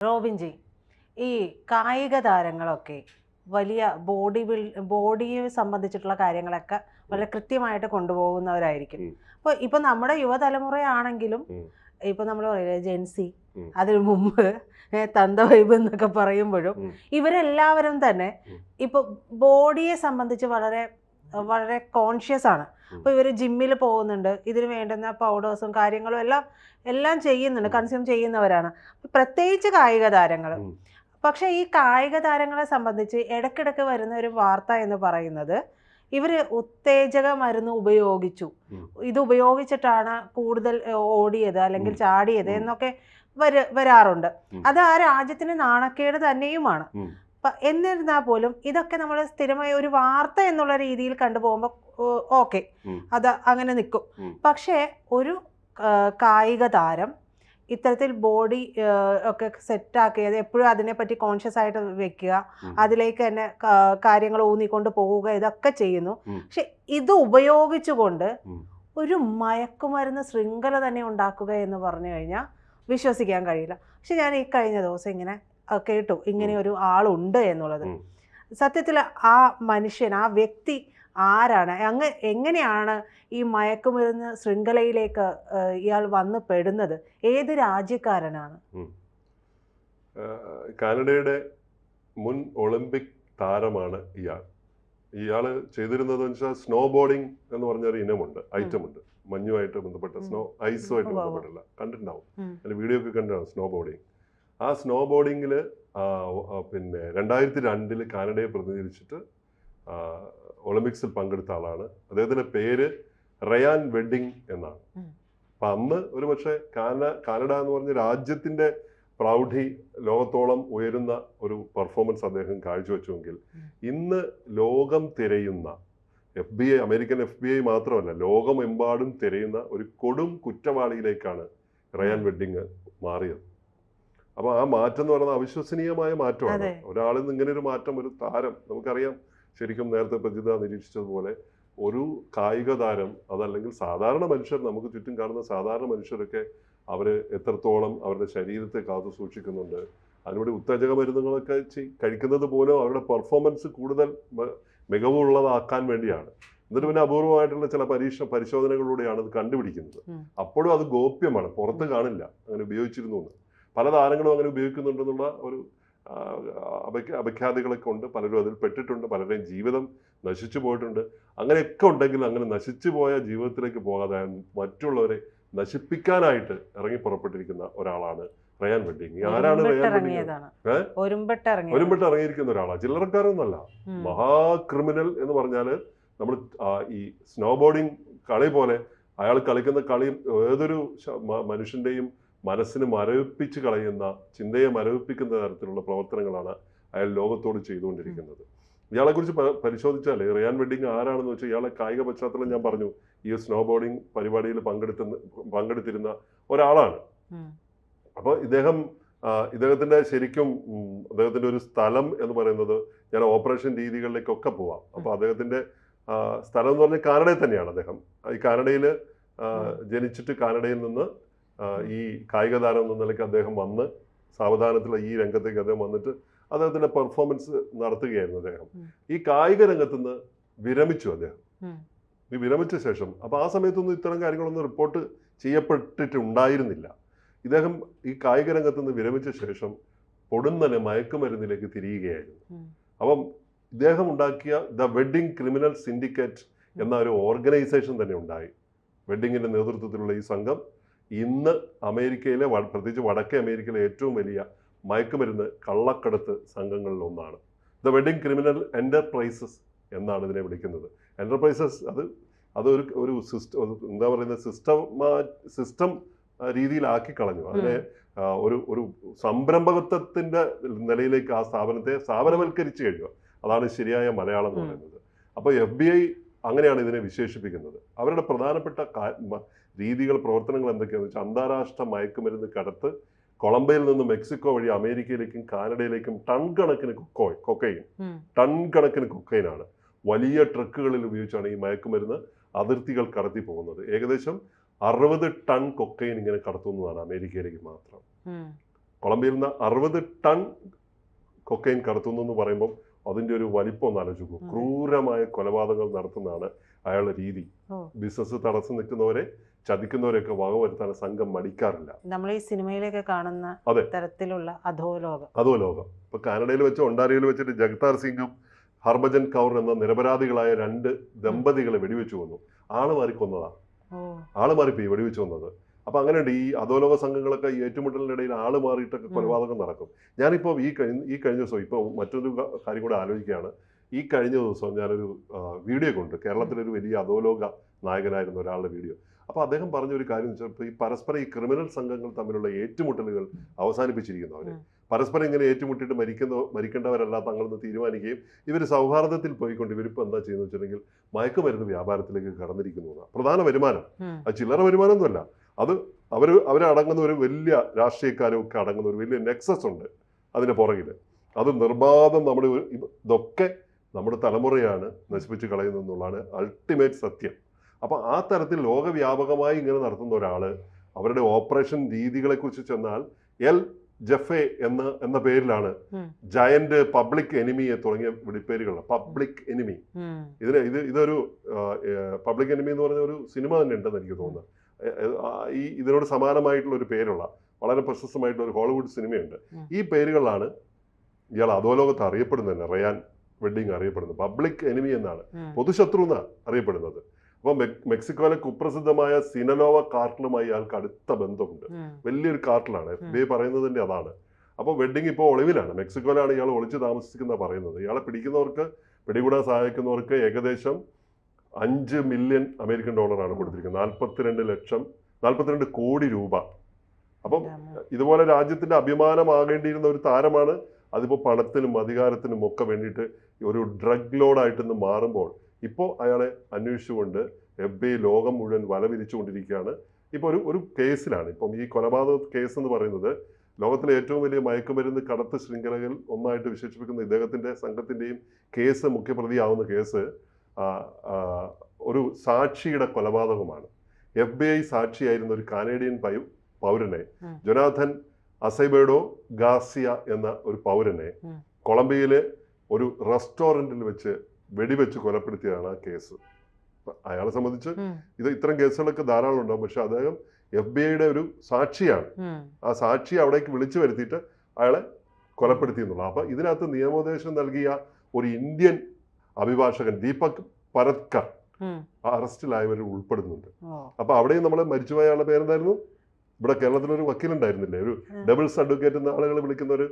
റോബിൻജി ഈ കായിക താരങ്ങളൊക്കെ വലിയ ബോഡി ബിൽ ബോഡിയെ സംബന്ധിച്ചിട്ടുള്ള കാര്യങ്ങളൊക്കെ വളരെ കൃത്യമായിട്ട് കൊണ്ടുപോകുന്നവരായിരിക്കും അപ്പൊ അപ്പോൾ ഇപ്പൊ നമ്മുടെ യുവതലമുറയാണെങ്കിലും. ഇപ്പൊ നമ്മൾ പറയുന്നത് ജെൻസി. അതിനു മുമ്പ് തന്ത വൈബ് എന്നൊക്കെ പറയുമ്പോഴും ഇവരെല്ലാവരും തന്നെ. ഇപ്പൊ ബോഡിയെ സംബന്ധിച്ച് വളരെ വളരെ കോൺഷ്യസ് ആണ്. അപ്പോൾ ഇവർ ജിമ്മിൽ പോകുന്നുണ്ട്. ഇതിന് വേണ്ടുന്ന പൗഡേഴ്സും കാര്യങ്ങളും എല്ലാം എല്ലാം ചെയ്യുന്നുണ്ട്. കൺസ്യൂം ചെയ്യുന്നവരാണ്. പ്രത്യേകിച്ച് കായിക താരങ്ങൾ പക്ഷെ ഈ കായിക താരങ്ങളെ സംബന്ധിച്ച് ഇടക്കിടക്ക് വരുന്ന ഒരു വാർത്ത എന്ന് പറയുന്നത് ഇവർ ഉത്തേജക മരുന്ന് ഉപയോഗിച്ചു. ഇത് ഉപയോഗിച്ചിട്ടാണ് കൂടുതൽ ഓടിയത് അല്ലെങ്കിൽ. ചാടിയത് എന്നൊക്കെ വര വരാറുണ്ട്. അത് ആ രാജ്യത്തിന് നാണക്കേട് തന്നെയുമാണ്. എന്നിരുന്നാൽ പോലും ഇതൊക്കെ നമ്മൾ സ്ഥിരമായി ഒരു വാർത്ത എന്നുള്ള രീതിയിൽ കണ്ടുപോകുമ്പോൾ ഓക്കെ. അത് അങ്ങനെ നിൽക്കും പക്ഷേ ഒരു കായിക താരം ഇത്തരത്തിൽ ബോഡി ഒക്കെ സെറ്റാക്കിയത് എപ്പോഴും അതിനെപ്പറ്റി കോൺഷ്യസ് ആയിട്ട് വെക്കുക അതിലേക്ക് തന്നെ കാര്യങ്ങൾ ഊന്നിക്കൊണ്ട് പോവുക ഇതൊക്കെ ചെയ്യുന്നു. പക്ഷെ ഇത് ഉപയോഗിച്ചുകൊണ്ട്. ഒരു മയക്കുമരുന്ന് ശൃംഖല തന്നെ ഉണ്ടാക്കുക എന്ന് പറഞ്ഞു കഴിഞ്ഞാൽ വിശ്വസിക്കാൻ കഴിയില്ല. പക്ഷെ ഞാൻ ഈ കഴിഞ്ഞ ദിവസം ഇങ്ങനെ കേട്ടു ഇങ്ങനെ ഒരു ആളുണ്ട് എന്നുള്ളത്. സത്യത്തിൽ ആ മനുഷ്യൻ ആ വ്യക്തി ആരാണ്? അങ്ങ് എങ്ങനെയാണ് ഈ മയക്കുമരുന്ന് ശൃംഖലയിലേക്ക് ഇയാൾ വന്ന് പെടുന്നത്? ഏത് രാജ്യക്കാരനാണ്? കാനഡയുടെ മുൻ ഒളിമ്പിക് താരമാണ് ഇയാൾ. ഇയാൾ ചെയ്തിരുന്നത് വെച്ചാൽ സ്നോ ബോർഡിംഗ് എന്ന് പറഞ്ഞൊരു ഇനമുണ്ട് ഐറ്റം ഉണ്ട് മഞ്ഞുമായിട്ട് ബന്ധപ്പെട്ട സ്നോ ഐസുമായിട്ട്. ബന്ധപ്പെട്ടില്ല കണ്ടിട്ടുണ്ടാവും. അതിന്റെ വീഡിയോ ഒക്കെ കണ്ടാണ് സ്നോ ബോർഡിങ് ആ സ്നോ ബോർഡിങ്ങിൽ പിന്നെ രണ്ടായിരത്തി രണ്ടിൽ കാനഡയെ പ്രതിനിധീകരിച്ചിട്ട് ഒളിമ്പിക്സിൽ പങ്കെടുത്ത ആളാണ്. അദ്ദേഹത്തിന്റെ പേര് റയാൻ വെഡിങ് എന്നാണ്. അപ്പം അന്ന് ഒരു പക്ഷേ കാന കാനഡ എന്ന് പറഞ്ഞ രാജ്യത്തിന്റെ പ്രൗഢി ലോകത്തോളം ഉയരുന്ന ഒരു പെർഫോമൻസ് അദ്ദേഹം കാഴ്ചവെച്ചുവെങ്കിൽ. ഇന്ന് ലോകം തിരയുന്ന F B I American F B I മാത്രമല്ല ലോകമെമ്പാടും തിരയുന്ന ഒരു കൊടും കുറ്റവാളിയിലേക്കാണ് റയാൻ വെഡിങ് മാറിയത്. അപ്പോൾ ആ മാറ്റം എന്ന് പറയുന്നത് അവിശ്വസനീയമായ മാറ്റമാണ്. ഒരാളിൽ നിന്ന് ഇങ്ങനെ ഒരു മാറ്റം ഒരു താരം നമുക്കറിയാം ശരിക്കും നേരത്തെ പ്രജിത നിരീക്ഷിച്ചതുപോലെ ഒരു കായിക താരം അതല്ലെങ്കിൽ സാധാരണ മനുഷ്യർ നമുക്ക് ചുറ്റും കാണുന്ന സാധാരണ മനുഷ്യരൊക്കെ അവർ എത്രത്തോളം അവരുടെ ശരീരത്തെ കാത്തു സൂക്ഷിക്കുന്നുണ്ട്. അതിനോട് ഉത്തേജക മരുന്നുകളൊക്കെ ചെയ്- കഴിക്കുന്നത് പോലും അവരുടെ പെർഫോമൻസ് കൂടുതൽ മികവുള്ളതാക്കാൻ വേണ്ടിയാണ്. എന്നിട്ട് പിന്നെ അപൂർവമായിട്ടുള്ള ചില പരീക്ഷ പരിശോധനകളിലൂടെയാണ് അത് കണ്ടുപിടിക്കുന്നത്. അപ്പോഴും അത് ഗോപ്യമാണ് പുറത്ത് കാണില്ല അങ്ങനെ ഉപയോഗിച്ചിരുന്നു എന്ന്. പല താരങ്ങളും അങ്ങനെ ഉപയോഗിക്കുന്നുണ്ടെന്നുള്ള ഒരു അപഖ്യാതികളൊക്കെ ഉണ്ട്. പലരും അതിൽ പെട്ടിട്ടുണ്ട്. പലരുടെയും ജീവിതം നശിച്ചു പോയിട്ടുണ്ട്. അങ്ങനെയൊക്കെ ഉണ്ടെങ്കിൽ അങ്ങനെ നശിച്ചു പോയ ജീവിതത്തിലേക്ക് പോകാതെ മറ്റുള്ളവരെ നശിപ്പിക്കാനായിട്ട് ഇറങ്ങി പുറപ്പെട്ടിരിക്കുന്ന ഒരാളാണ് റയാൻ വെഡിങ് ആരാണ് റയാൻ വെഡിങ്? ഒരുമ്പിട്ടിറങ്ങിയത് ഇറങ്ങിയിരിക്കുന്ന ഒരാളാണ് ചില്ലറക്കാരൊന്നല്ല മഹാക്രിമിനൽ മഹാ ക്രിമിനൽ എന്ന് പറഞ്ഞാൽ നമ്മൾ ഈ സ്നോ ബോർഡിങ് കളി പോലെ അയാൾ കളിക്കുന്ന കളി ഏതൊരു മനുഷ്യന്റെയും മനസ്സിന് മരവിപ്പിച്ച് കളയുന്ന ചിന്തയെ മരവിപ്പിക്കുന്ന തരത്തിലുള്ള പ്രവർത്തനങ്ങളാണ് അയാൾ ലോകത്തോട് ചെയ്തുകൊണ്ടിരിക്കുന്നത്. ഇയാളെ കുറിച്ച് പരിശോധിച്ചാൽ റിയാൻ വെഡിങ് ആരാണെന്ന് വെച്ചാൽ ഇയാളെ കായിക പശ്ചാത്തലം ഞാൻ പറഞ്ഞു. ഈ സ്നോ ബോർഡിങ് പരിപാടിയിൽ പങ്കെടുത്ത പങ്കെടുത്തിരുന്ന ഒരാളാണ്. അപ്പോൾ ഇദ്ദേഹം ഇദ്ദേഹത്തിന്റെ ഇദ്ദേഹത്തിന്റെ ശരിക്കും അദ്ദേഹത്തിന്റെ അദ്ദേഹത്തിന്റെ ഒരു സ്ഥലം എന്ന് പറയുന്നത് ഞാൻ ഓപ്പറേഷൻ രീതികളിലേക്കൊക്കെ പോവാം. അപ്പോൾ അദ്ദേഹത്തിന്റെ സ്ഥലം എന്ന് പറഞ്ഞാൽ കാനഡയിൽ തന്നെയാണ് അദ്ദേഹം. ഈ കാനഡയിൽ ജനിച്ചിട്ട് കാനഡയിൽ നിന്ന് ഈ കായിക താരം എന്ന നിലയ്ക്ക് അദ്ദേഹം വന്ന് സാവധാനത്തിലുള്ള ഈ രംഗത്തേക്ക് അദ്ദേഹം വന്നിട്ട് അദ്ദേഹത്തിന്റെ പെർഫോമൻസ് നടത്തുകയായിരുന്നു അദ്ദേഹം. ഈ കായിക രംഗത്ത് നിന്ന് വിരമിച്ചു അദ്ദേഹം. ഈ വിരമിച്ച ശേഷം അപ്പോൾ ആ സമയത്തൊന്നും ഇത്തരം കാര്യങ്ങളൊന്നും റിപ്പോർട്ട് ചെയ്യപ്പെട്ടിട്ടുണ്ടായിരുന്നില്ല. ഇദ്ദേഹം ഈ കായിക രംഗത്ത് നിന്ന് വിരമിച്ച ശേഷം പൊടുന്നനെ മയക്കുമരുന്നിലേക്ക് തിരിയുകയായിരുന്നു. അപ്പം ഇദ്ദേഹം ഉണ്ടാക്കിയ ദ വെഡ്ഡിംഗ് ക്രിമിനൽ സിൻഡിക്കേറ്റ് എന്ന ഒരു ഓർഗനൈസേഷൻ തന്നെ ഉണ്ടായി. വെഡിങ്ങിന്റെ നേതൃത്വത്തിലുള്ള ഈ സംഘം ഇന്ന് അമേരിക്കയിലെ പ്രത്യേകിച്ച് വടക്കേ അമേരിക്കയിലെ ഏറ്റവും വലിയ മയക്കുമരുന്ന് കള്ളക്കടത്ത് സംഘങ്ങളിൽ ഒന്നാണ് ദ വെഡിങ് ക്രിമിനൽ എന്റർപ്രൈസസ് എന്നാണ് ഇതിനെ വിളിക്കുന്നത്. എന്റർപ്രൈസസ് അത് അതൊരു ഒരു സിസ്റ്റം എന്താ പറയുന്നത് സിസ്റ്റമാ സിസ്റ്റം രീതിയിലാക്കി കളഞ്ഞു. അതിനെ ഒരു ഒരു സംരംഭകത്വത്തിന്റെ നിലയിലേക്ക് ആ സ്ഥാപനത്തെ സ്ഥാപനവൽക്കരിച്ചു കഴിഞ്ഞു. അതാണ് ശരിയായ മലയാളം എന്ന് പറയുന്നത്. അപ്പോൾ എഫ് ബി ഐ അങ്ങനെയാണ് ഇതിനെ വിശേഷിപ്പിക്കുന്നത്. അവരുടെ പ്രധാനപ്പെട്ട രീതികൾ പ്രവർത്തനങ്ങൾ എന്തൊക്കെയാണെന്ന് വെച്ചാൽ അന്താരാഷ്ട്ര മയക്കുമരുന്ന് കടത്ത് കൊളംബിയയിൽ നിന്ന് മെക്സിക്കോ വഴി അമേരിക്കയിലേക്കും കാനഡയിലേക്കും ടൺ കണക്കിന് കൊക്കോ കൊക്കൈൻ. ടൺ കണക്കിന് കൊക്കൈനാണ് വലിയ ട്രക്കുകളിൽ ഉപയോഗിച്ചാണ് ഈ മയക്കുമരുന്ന് അതിർത്തികൾ കടത്തി പോകുന്നത്. ഏകദേശം അറുപത് ടൺ കൊക്കൈൻ ഇങ്ങനെ കടത്തുന്നതാണ് അമേരിക്കയിലേക്ക് മാത്രം. കൊളംബിയയിൽ നിന്ന് അറുപത് ടൺ കൊക്കൈൻ കടത്തുന്നു എന്ന് പറയുമ്പോൾ അതിന്റെ ഒരു വലിപ്പം ഒന്ന് ആലോചിക്കൂ. ക്രൂരമായ കൊലപാതകങ്ങൾ നടത്തുന്നതാണ് അയാളുടെ രീതി. ബിസിനസ് തടസ്സം നിൽക്കുന്നവരെ ചതിക്കുന്നവരെയൊക്കെ വകവരുത്താൻ സംഘം മടിക്കാറില്ല. നമ്മൾ ഈ സിനിമയിലൊക്കെ കാണുന്ന. തരത്തിലുള്ള അധോലോകം. അധോലോകം. ഇപ്പൊ കാനഡയിൽ വെച്ച് ഒണ്ടാരിയിൽ വെച്ചിട്ട് ജഗതാർ സിംഗും ഹർഭജൻ കൗർ എന്ന നിരപരാധികളായ രണ്ട് ദമ്പതികളെ വെടിവെച്ചു കൊന്നു. ആൾ മാറി കൊന്നതാ. ആൾ മാറിപ്പോയി വെടിവെച്ചു കൊന്നത്. അപ്പൊ അങ്ങനെയുണ്ട്. ഈ അധോലോക സംഘങ്ങളൊക്കെ ഈ ഏറ്റുമുട്ടലിനിടയിൽ ആൾ മാറിയിട്ടൊക്കെ കൊലപാതകം നടക്കും. ഞാനിപ്പോൾ ഈ കഴിഞ്ഞ ഈ കഴിഞ്ഞ ദിവസം ഇപ്പോൾ മറ്റൊരു കാര്യം കൂടെ ആലോചിക്കുകയാണ്. ഈ കഴിഞ്ഞ ദിവസം ഞാനൊരു വീഡിയോ കൊണ്ട്. കേരളത്തിലൊരു വലിയ അധോലോക നായകനായിരുന്ന ഒരാളുടെ വീഡിയോ. അപ്പോൾ അദ്ദേഹം പറഞ്ഞ ഒരു കാര്യം വെച്ചാൽ ഈ പരസ്പരം ഈ ക്രിമിനൽ സംഘങ്ങൾ തമ്മിലുള്ള ഏറ്റുമുട്ടലുകൾ അവസാനിപ്പിച്ചിരിക്കുന്നു അവർ. പരസ്പരം ഇങ്ങനെ ഏറ്റുമുട്ടിയിട്ട് മരിക്കുന്ന മരിക്കേണ്ടവരല്ല തങ്ങളെന്ന് തീരുമാനിക്കുകയും ഇവർ സൗഹാർദ്ദത്തിൽ പോയിക്കൊണ്ട് ഇവരിപ്പോൾ എന്താ ചെയ്യുന്നത് വെച്ചിട്ടുണ്ടെങ്കിൽ മയക്കുമരുന്ന് വ്യാപാരത്തിലേക്ക് കടന്നിരിക്കുന്നു പ്രധാന വരുമാനം. ആ അത് ചില്ലറ വരുമാനമൊന്നുമല്ല. അത് അവർ അവരടങ്ങുന്ന ഒരു വലിയ രാഷ്ട്രീയക്കാരും ഒക്കെ അടങ്ങുന്ന ഒരു വലിയ നെക്സസ് ഉണ്ട് അതിന് പുറകിൽ അത് നിർബാധം നമ്മുടെ ഇതൊക്കെ നമ്മുടെ തലമുറയാണ് നശിപ്പിച്ച് കളയുന്നതെന്നുള്ളതാണ് അൾട്ടിമേറ്റ് സത്യം. അപ്പോൾ ആ തരത്തിൽ ലോകവ്യാപകമായി ഇങ്ങനെ നടത്തുന്ന ഒരാൾ അവരുടെ ഓപ്പറേഷൻ രീതികളെക്കുറിച്ച് ചെന്നാൽ എൽ ജഫെ എന്ന എന്ന പേരിലാണ് ജയന്റ് പബ്ലിക് എനിമിയെ തുടങ്ങിയ വിളിപ്പേരുകൾ പബ്ലിക് എനിമി. ഇതിന് ഇത് ഇതൊരു പബ്ലിക് എനിമി എന്ന് പറഞ്ഞ ഒരു സിനിമ തന്നെ ഉണ്ടെന്ന് എനിക്ക് തോന്നുന്നു. ഏ, ഏ, ആ, ഈ ഇതിനോട് സമാനമായിട്ടുള്ള ഒരു പേരുള്ള വളരെ പ്രശസ്തമായിട്ടുള്ള ഒരു ഹോളിവുഡ് സിനിമയുണ്ട്. ഈ പേരുകളാണ് ഇയാൾ അധോലോകത്ത് അറിയപ്പെടുന്നത് തന്നെ. റയാൻ വെഡ്ഡിങ് അറിയപ്പെടുന്നത്. പബ്ലിക് എനിമി എന്നാണ്. പൊതുശത്രു എന്നാണ് അറിയപ്പെടുന്നത്. അപ്പോൾ മെക്സിക്കോയിലെ കുപ്രസിദ്ധമായ സിനലോവ കാർട്ടിലുമായി ഇയാൾക്ക് അടുത്ത ബന്ധമുണ്ട്. വലിയൊരു കാർട്ടിലാണ് എഫ് ബി ഐ പറയുന്നത് അതാണ്. അപ്പോൾ വെഡ്ഡിങ് ഇപ്പോൾ ഒളിവിലാണ്. മെക്സിക്കോയിലാണ് ഇയാൾ ഒളിച്ച് താമസിക്കുന്ന പറയുന്നത്. ഇയാളെ പിടിക്കുന്നവർക്ക് പിടികൂടാൻ സഹായിക്കുന്നവർക്ക് ഏകദേശം അഞ്ച് മില്യൺ അമേരിക്കൻ ഡോളറാണ് കൊടുത്തിരിക്കുന്നത്. നാൽപ്പത്തിരണ്ട് ലക്ഷം നാൽപ്പത്തിരണ്ട് കോടി രൂപ. അപ്പം ഇതുപോലെ രാജ്യത്തിന്റെ അഭിമാനമാകേണ്ടിയിരുന്ന ഒരു താരമാണ്. അതിപ്പോൾ പണത്തിനും അധികാരത്തിനും ഒക്കെ വേണ്ടിയിട്ട് ഒരു ഡ്രഗ് ലോഡായിട്ട് ഇന്ന് മാറുമ്പോൾ ഇപ്പോൾ അയാളെ അന്വേഷിച്ചുകൊണ്ട് എഫ് ബി ലോകം മുഴുവൻ വല വിരിച്ചുകൊണ്ടിരിക്കുകയാണ് ഇപ്പോൾ ഒരു ഒരു കേസിലാണ്. ഇപ്പം ഈ കൊലപാതക കേസ് എന്ന് പറയുന്നത് ലോകത്തിലെ ഏറ്റവും വലിയ മയക്കുമരുന്ന് കടത്ത് ശൃംഖലകൾ ഒന്നായിട്ട് വിശേഷിപ്പിക്കുന്ന ഇദ്ദേഹത്തിന്റെ സംഘത്തിന്റെയും കേസ് മുഖ്യപ്രതിയാവുന്ന കേസ് ഒരു സാക്ഷിയുടെ കൊലപാതകമാണ്. എഫ് ബി ഐ സാക്ഷിയായിരുന്ന ഒരു കാനേഡിയൻ പൗരനെ. ജൊനാഥൻ അസൈബേഡോ ഗാസിയ എന്ന ഒരു പൗരനെ കൊളംബിയയിലെ ഒരു റെസ്റ്റോറന്റിൽ വെച്ച് വെടിവെച്ച് കൊലപ്പെടുത്തിയതാണ് ആ കേസ്. അയാളെ സംബന്ധിച്ച് ഇത് ഇത്തരം കേസുകളൊക്കെ ധാരാളം ഉണ്ടാവും. പക്ഷെ അദ്ദേഹം എഫ് ബി ഐയുടെ ഒരു സാക്ഷിയാണ്. ആ സാക്ഷി അവിടേക്ക് വിളിച്ചു വരുത്തിയിട്ട് അയാളെ കൊലപ്പെടുത്തി എന്നുള്ളത് അപ്പൊ ഇതിനകത്ത് നിയമോപദേശം നൽകിയ ഒരു ഇന്ത്യൻ അഭിഭാഷകൻ ദീപക് പരത്കർ അറസ്റ്റിലായവർ ഉൾപ്പെടുന്നുണ്ട്. അപ്പൊ അവിടെയും നമ്മൾ മരിച്ചുപോയ ആളുടെ പേരെന്തായിരുന്നു? ഇവിടെ കേരളത്തിൽ കേരളത്തിലൊരു വക്കീലുണ്ടായിരുന്നില്ലേ? ഒരു. ഡബിൾസ് അഡ്വക്കേറ്റ് എന്ന ആളുകൾ വിളിക്കുന്ന ഒരു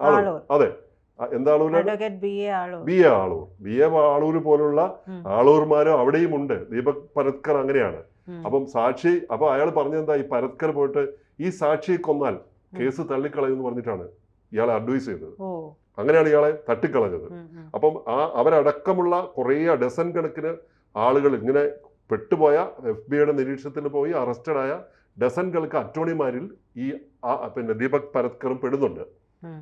ആളൂർ. അതെ. എന്താളൂർ B A Aloor. B A Aloor. പോലുള്ള ആളൂർമാരോ അവിടെയും ഉണ്ട്. ദീപക് പരത്കർ അങ്ങനെയാണ്. അപ്പം സാക്ഷി അപ്പൊ അയാൾ പറഞ്ഞെന്താ ഈ പരത്കർ പോയിട്ട് ഈ സാക്ഷിയെ കൊന്നാൽ കേസ് തള്ളിക്കളയെന്ന് പറഞ്ഞിട്ടാണ് ഇയാളെ അഡ്വൈസ് ചെയ്തത് അങ്ങനെയാണ് ഇയാളെ തട്ടിക്കളഞ്ഞത്. അപ്പം ആ അവരടക്കമുള്ള കുറേ ഡസൻ കണക്കിന് ആളുകൾ ഇങ്ങനെ പെട്ടുപോയ എഫ് ബി ഐയുടെ നിരീക്ഷണത്തിന് പോയി അറസ്റ്റഡായ ഡസൻ കണക്ക് അറ്റോർണിമാരിൽ ഈ ആ പിന്നെ ദീപക് പരത്കറും പെടുന്നുണ്ട്.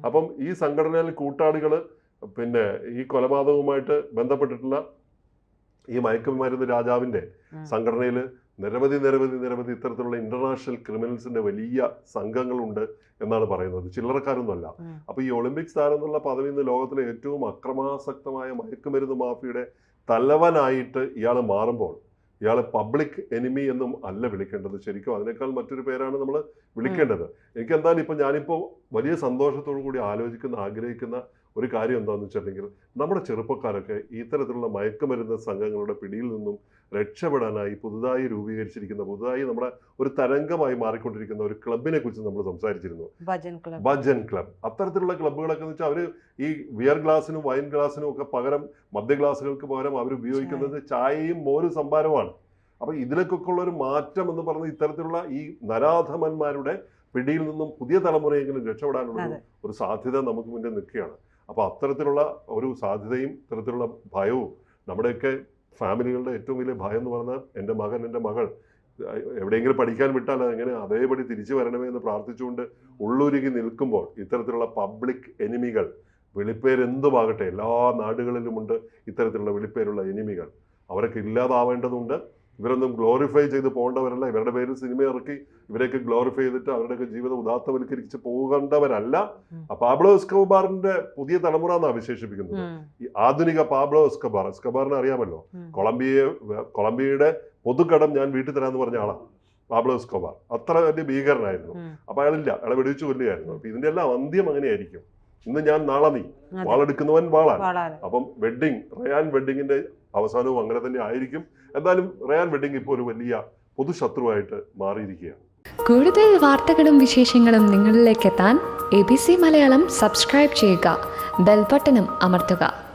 അപ്പം ഈ സംഘടനയിൽ കൂട്ടാളികൾ പിന്നെ ഈ കൊലപാതകവുമായിട്ട് ബന്ധപ്പെട്ടിട്ടുള്ള ഈ മയക്കുമരുന്ന് രാജാവിന്റെ. സംഘടനയിൽ നിരവധി നിരവധി നിരവധി ഇത്തരത്തിലുള്ള ഇന്റർനാഷണൽ ക്രിമിനൽസിന്റെ വലിയ സംഘങ്ങളുണ്ട് എന്നാണ് പറയുന്നത്. ചില്ലറക്കാരൊന്നുമല്ല. അപ്പോൾ അപ്പൊ ഈ ഒളിമ്പിക്സ് താരം എന്നുള്ള പദവി ഇന്ന് ലോകത്തിലെ ഏറ്റവും അക്രമാസക്തമായ മയക്കുമരുന്ന് മാഫിയുടെ തലവനായിട്ട് ഇയാൾ മാറുമ്പോൾ ഇയാൾ പബ്ലിക് എനിമി എന്നും അല്ല വിളിക്കേണ്ടത്. ശരിക്കും അതിനേക്കാൾ മറ്റൊരു പേരാണ് നമ്മൾ വിളിക്കേണ്ടത്. എനിക്ക് എന്തായാലും ഇപ്പൊ ഞാനിപ്പോ വലിയ സന്തോഷത്തോടു കൂടി ആലോചിക്കുന്ന ആഗ്രഹിക്കുന്ന ഒരു കാര്യം എന്താണെന്ന് വെച്ചിട്ടുണ്ടെങ്കിൽ നമ്മുടെ ചെറുപ്പക്കാരൊക്കെ ഇത്തരത്തിലുള്ള മയക്കുമരുന്ന് സംഘങ്ങളുടെ പിടിയിൽ നിന്നും രക്ഷപ്പെടാനായി പുതുതായി രൂപീകരിച്ചിരിക്കുന്ന പുതുതായി നമ്മുടെ ഒരു തരംഗമായി മാറിക്കൊണ്ടിരിക്കുന്ന ഒരു ക്ലബിനെ കുറിച്ച് നമ്മൾ സംസാരിച്ചിരുന്നു. ഭജൻ ക്ലബ് ഭജൻ ക്ലബ് അത്തരത്തിലുള്ള ക്ലബ്ബുകളൊക്കെ എന്ന് വെച്ചാൽ അവർ ഈ വിയർ ഗ്ലാസിനും വൈൻ ഗ്ലാസിനും ഒക്കെ പകരം മദ്യ ഗ്ലാസുകൾക്ക് പകരം അവർ ഉപയോഗിക്കുന്നത് ചായയും മോരും സംഭാരമാണ് അപ്പൊ ഇതിലേക്കൊക്കെ ഉള്ള ഒരു മാറ്റം എന്ന് പറഞ്ഞ ഇത്തരത്തിലുള്ള ഈ നരാധമന്മാരുടെ പിടിയിൽ നിന്നും പുതിയ തലമുറയെങ്കിലും രക്ഷപ്പെടാനുള്ള. ഒരു സാധ്യത നമുക്ക് മുന്നിൽ നിൽക്കുകയാണ്. അപ്പൊ അത്തരത്തിലുള്ള ഒരു സാധ്യതയും ഇത്തരത്തിലുള്ള ഭയവും നമ്മുടെയൊക്കെ ഫാമിലികളുടെ ഏറ്റവും വലിയ ഭയം എന്ന് പറഞ്ഞാൽ എന്റെ മകൻ എന്റെ മകൾ. എവിടെയെങ്കിലും പഠിക്കാൻ വിട്ടാൽ അങ്ങനെ അതേപടി തിരിച്ചു വരണമേ എന്ന് പ്രാർത്ഥിച്ചുകൊണ്ട് ഉള്ളൂരുകി നിൽക്കുമ്പോൾ ഇത്തരത്തിലുള്ള പബ്ലിക് എനിമികൾ വിളിപ്പേരെന്തുമാകട്ടെ എല്ലാ നാടുകളിലുമുണ്ട് ഇത്തരത്തിലുള്ള വിളിപ്പേരുള്ള എനിമികൾ. അവരൊക്കെ ഇല്ലാതാവേണ്ടതുണ്ട്. ഇവരൊന്നും ഗ്ലോറിഫൈ ചെയ്ത് പോകേണ്ടവരല്ല. ഇവരുടെ പേരിൽ സിനിമ ഇറക്കി ഇവരെയൊക്കെ ഗ്ലോറിഫൈ ചെയ്തിട്ട് അവരുടെയൊക്കെ ജീവിതം ഉദാത്തവൽക്കരിച്ച് പോകേണ്ടവരല്ല. പാബ്ലോ എസ്കബാറിന്റെ പുതിയ തലമുറ എന്നാണ് വിശേഷിപ്പിക്കുന്നത് ഈ ആധുനിക പാബ്ലോ എസ്കബാർ. എസ്കബാറിനെ അറിയാമല്ലോ? കൊളംബിയെ കൊളംബിയ കൊളംബിയയുടെ പൊതുക്കടം ഞാൻ വീട്ടിൽ തരാമെന്ന് പറഞ്ഞ ആളാണ് പാബ്ലോ എസ്കോബാർ. അത്ര വലിയ ഭീകരനായിരുന്നു. അപ്പൊ അയാളില്ല. അയാളെ വെടിവെച്ച് കൊല്ലുകയായിരുന്നു. അപ്പൊ ഇതിന്റെ എല്ലാം അന്ത്യം അങ്ങനെയായിരിക്കും. ഇന്ന് ഞാൻ നാളെ നീ. വാളെടുക്കുന്നവൻ വാളാണ്. അപ്പം വെഡ്ഡിങ് റയാൻ വെഡ്ഡിങ്ങിന്റെ അവസാനവും അങ്ങനെ തന്നെ ആയിരിക്കും. എന്തായാലും റയാൻ വെഡ്ഡിങ് ഇപ്പോൾ ഒരു വലിയ പൊതുശത്രുവായിട്ട് മാറിയിരിക്കുകയാണ്. കൂടുതൽ വാർത്തകളും വിശേഷങ്ങളും നിങ്ങളിലേക്ക് എത്താൻ A B C Malayalam subscribe ചെയ്യുക. ബെൽബട്ടനും അമർത്തുക.